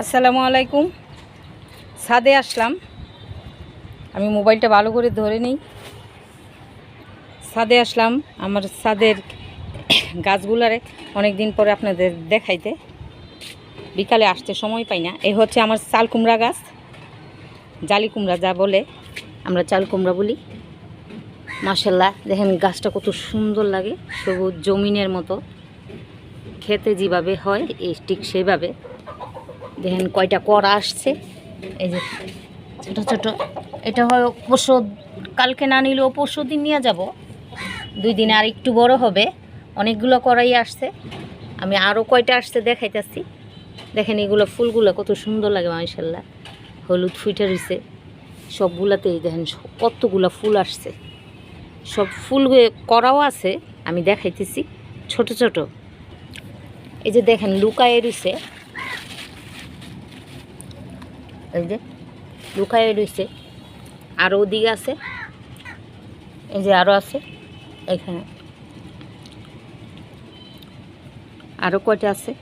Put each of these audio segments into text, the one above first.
আসসালামু আলাইকুম। ছাদে আসলাম। আমি মোবাইলটা ভালো করে ধরে নিই। ছাদে আসলাম আমার ছাদের গাছগুলারে অনেক দিন পরে আপনাদের দেখাইতে। বিকালে আসতে সময় পাই না। এ হচ্ছে আমার চাল কুমড়া গাছ। জালি কুমড়া যা বলে, আমরা চাল কুমড়া বলি। মাসাল্লাহ দেখেন গাছটা কত সুন্দর লাগে। সবুজ জমিনের মতো। খেতে যেভাবে হয় এই ঠিক সেভাবে। দেখেন কয়টা করা আসছে। এই যে ছোটো ছোটো, এটা হয় পরশু কালকে না নিলেও পরশু দিন নিয়ে যাব। দুই দিনে আর একটু বড় হবে। অনেকগুলো করাই আসছে। আমি আরও কয়টা আসছে দেখাইতেছি। দেখেন এগুলো ফুলগুলো কত সুন্দর লাগে মাসাল্লাহ হলুদ ফুইটা রয়েছে সবগুলাতেই দেখেন কতগুলো ফুল আসছে। সব ফুল করাও আছে, আমি দেখাইতেছি। ছোট ছোট। এই যে দেখেন লুকায়ে রয়েছে এই যে, লুকায়ে রয়েছে আরও ওদিকে আছে। এই যে আরও আছে, এখানে। আরও কয়টা আছে?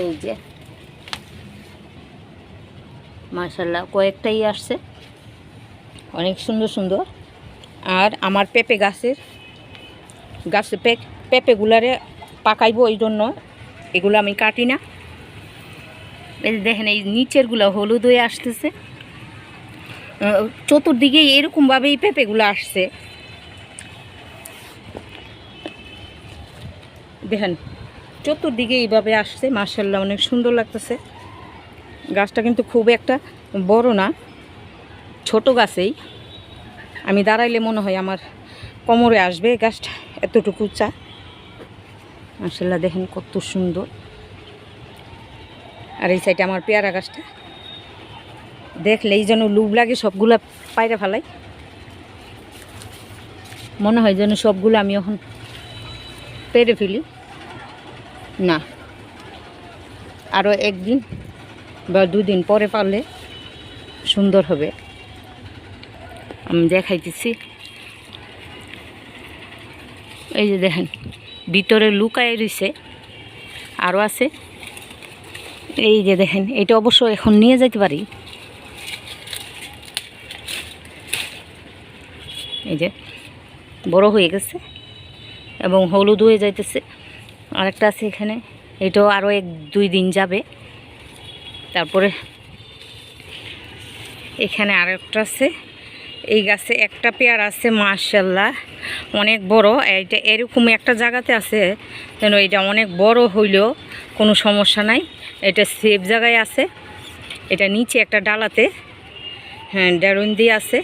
এই যে। মাশাল্লাহ কয়েকটাই আসছে। অনেক সুন্দর সুন্দর। আর আমার পেঁপে গাছের গাছে পে পেঁপেগুলারে পাকাইবো ওই জন্য এগুলো আমি কাটি না। এই দেখেন, এই নিচেরগুলো হলুদ হয়ে আসতেছে। চতুর্দিকে এরকমভাবেই পেঁপেগুলো আসছে। দেখেন, চতুর্দিকে এইভাবে আসছে। মার্শাল্লাহ অনেক সুন্দর লাগতেছে। গাছটা কিন্তু খুব একটা বড় না, ছোট গাছেই। আমি দাঁড়াইলে মনে হয় আমার কোমরে আসবে গাছটা, এতটুকু চা। মাসাল্লাহ দেখেন কত সুন্দর। আর এই সাইডে আমার পেয়ারা গাছটা। দেখলেই যেন লুব লাগে, সবগুলা পায়রা ফেলাই। মনে হয় যেন সবগুলো আমি এখন পেরে ফেলি। না। আরও একদিন বা দুদিন পরে পারলে সুন্দর হবে। আমি দেখাইতেছি। এই যে দেখেন ভিতরে লুকায় রয়েছে আরও আছে। এই যে দেখেন, এটা অবশ্য এখন নিয়ে যেতে পারি। এই যে, বড় হয়ে গেছে এবং হলুদ হয়ে যাইতেছে। আরেকটা আছে এখানে, এটাও আরও এক দুই দিন যাবে। তারপরে এখানে আরেকটা আছে। এই গাছে একটা পেয়ার আছে মার্শাল্লাহ অনেক বড়। এইটা এরকম একটা জায়গাতে আছে, যেন এটা অনেক বড় হইলেও কোনো সমস্যা নাই। এটা সেফ জায়গায় আছে। এটা নিচে একটা ডালাতে হ্যাঁ ডেরুন দিয়ে আছে।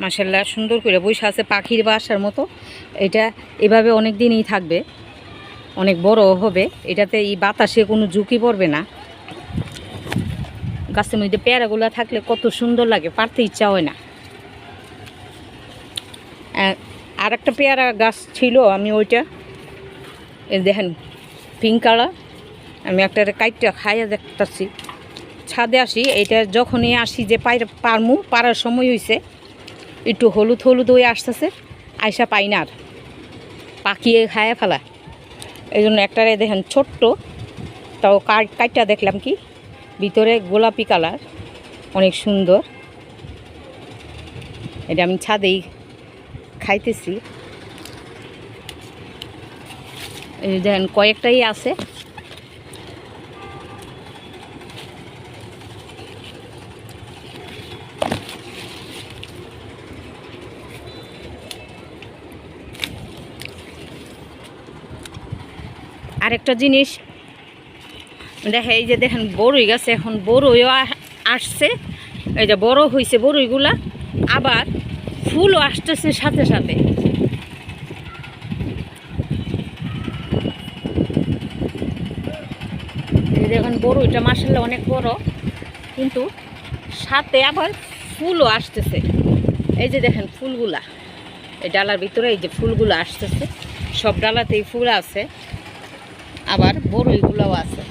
মার্শাল্লাহ সুন্দর করে বসে আছে পাখির বাসার মতো। এটা এভাবে অনেক দিনই থাকবে। অনেক বড় হবে। এটাতে এই বাতাসে কোনো ঝুঁকি পড়বে না। গাছের মধ্যে পেয়ারাগুলো থাকলে কত সুন্দর লাগে, পারতে ইচ্ছা হয় না। আর একটা পেয়ারা গাছ ছিল আমি ওইটা দেখেন পিঙ্ক কালার আমি একটা কাইটটা খাইয়া দেখতেছি। ছাদে আসি এটা যখনই আসি যে পাই পারমু, পারার সময় হয়েছে একটু হলুদ হলুদ হয়ে আসতেছে, আইসা পাই না আর। পাকিয়ে খায়া ফেলা। এই জন্য একটারে দেখেন ছোট্ট, তাও কাইটটা দেখলাম কি, ভিতরে গোলাপি কালার অনেক সুন্দর। এটা আমি ছাদেই খাইতেছি। এই দেখেন, কয়েকটাই আছে। আরেকটা জিনিস দেখে এই যে দেখেন, বড়ই গাছে, এখন বড়ইও আসছে। এই যে বড় হয়েছে বড়ইগুলা, আবার ফুলও আসতেছে সাথে সাথে। এই যে এখন বড়ইটা মাসাল্লাহ অনেক বড়, কিন্তু সাথে আবার ফুলও আসতেছে। এই যে দেখেন ফুলগুলা, এই ডালার ভিতরে এই যে ফুলগুলো আসতেছে। সব ডালাতেই ফুল আছে, আবার বড়ইগুলোও আছে।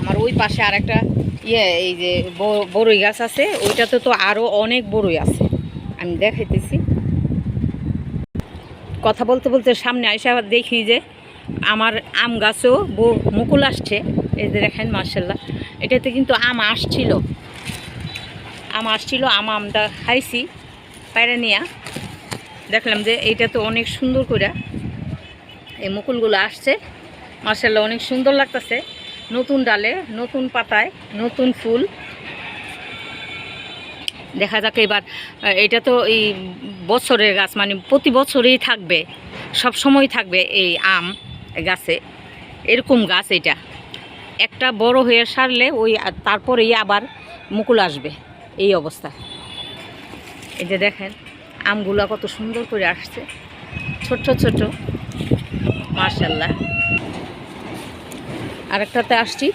আমার ওই পাশে আরেকটা ইয়ে এই যে বড়ই গাছ আছে, ওইটাতে তো আরও অনেক বড়ই আছে। আমি দেখাইতেছি। কথা বলতে বলতে সামনে আইসা আবার দেখি যে আমার আম গাছও মুকুল আসছে। এই যে দেখেন মার্শাল্লাহ এটাতে কিন্তু আম আসছিল। আম আসছিল, আম আমটা খাইছি পায়রা নিয়া। দেখলাম যে এইটা তো অনেক সুন্দর করে এই মুকুলগুলো আসছে। মার্শাল্লাহ অনেক সুন্দর লাগতেছে। নতুন ডালে, নতুন পাতায়, নতুন ফুল। দেখা যাক এবার এটা তো এই বছরের গাছ মানে প্রতি বছরেই থাকবে, সব সময় থাকবে এই আম গাছে। এরকম গাছ এটা। একটা বড় হয়ে সারলে ওই তারপরেই আবার মুকুল আসবে, এই অবস্থা। এই যে দেখেন, আমগুলো কত সুন্দর করে আসছে। ছোট ছোট মার্শাল্লাহ আরেকটাতে আসছি।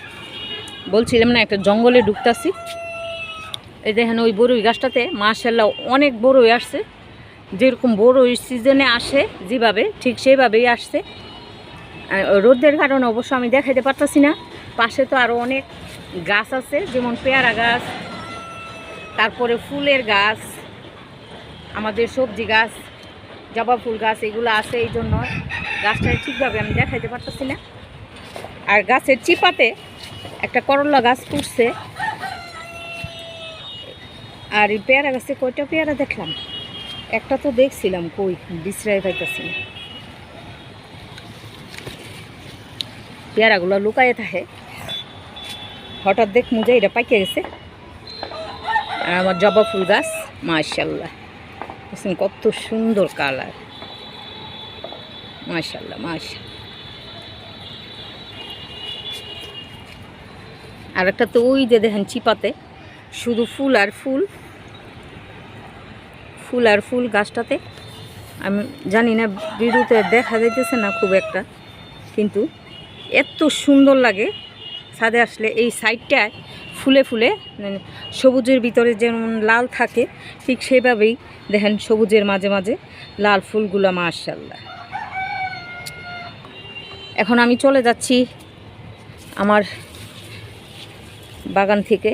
বলছিলাম না, একটা জঙ্গলে ঢুকতাছি এই দেখেন ওই বরুই গাছটাতে মার্শাল্লাহ অনেক বড়ই আসছে। যেরকম বড়ই সিজনে আসে, যেভাবে, ঠিক সেইভাবেই আসছে। রোদের কারণে অবশ্য আমি দেখাইতে পারতাছি না। পাশে তো আরও অনেক গাছ আছে, যেমন পেয়ারা গাছ, তারপরে ফুলের গাছ, আমাদের সবজি গাছ, জবা ফুল গাছ, এগুলো আছে এই জন্য। গাছটা ঠিকভাবে আমি দেখাইতে পারতাছি না। আর গাছের চিপাতে একটা করলা গাছ পুষছে আর এই পেয়ারা গাছে কয়টা পেয়ারা দেখলাম? একটা তো দেখছিলাম, কই বিশ্রায় পাইতেছি পেয়ারাগুলো লুকায়ে থাকে। হঠাৎ দেখ যে এটা পাইকে গেছে। আর আমার জবা ফুল গাছ মাশাল্লাহ কত সুন্দর কালার। মাশাল্লাহ মাশা আর একটা তো ওই যে দেখেন চিপাতে, শুধু ফুল আর ফুল ফুল আর ফুল গাছটাতে। আমি জানি না, বিরুতে দেখা যাইতেছে না খুব একটা, কিন্তু এত সুন্দর লাগে ছাদে আসলে এই সাইডটায় ফুলে ফুলে মানে সবুজের ভিতরে যেমন লাল থাকে, ঠিক সেভাবেই দেখেন সবুজের মাঝে মাঝে লাল ফুলগুলো মাশাল্লাহ এখন আমি চলে যাচ্ছি আমার বাগান থেকে।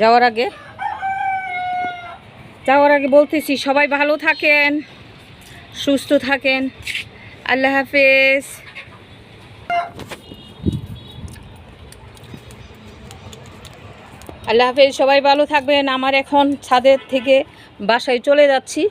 যাওয়ার আগে যাওয়ার আগে বলতেছি, সবাই ভালো থাকেন, সুস্থ থাকেন। আল্লাহ হাফেজ। আল্লাহ হাফেজ, সবাই ভালো থাকবেন। আমার এখন ছাদের থেকে বাসায় চলে যাচ্ছি।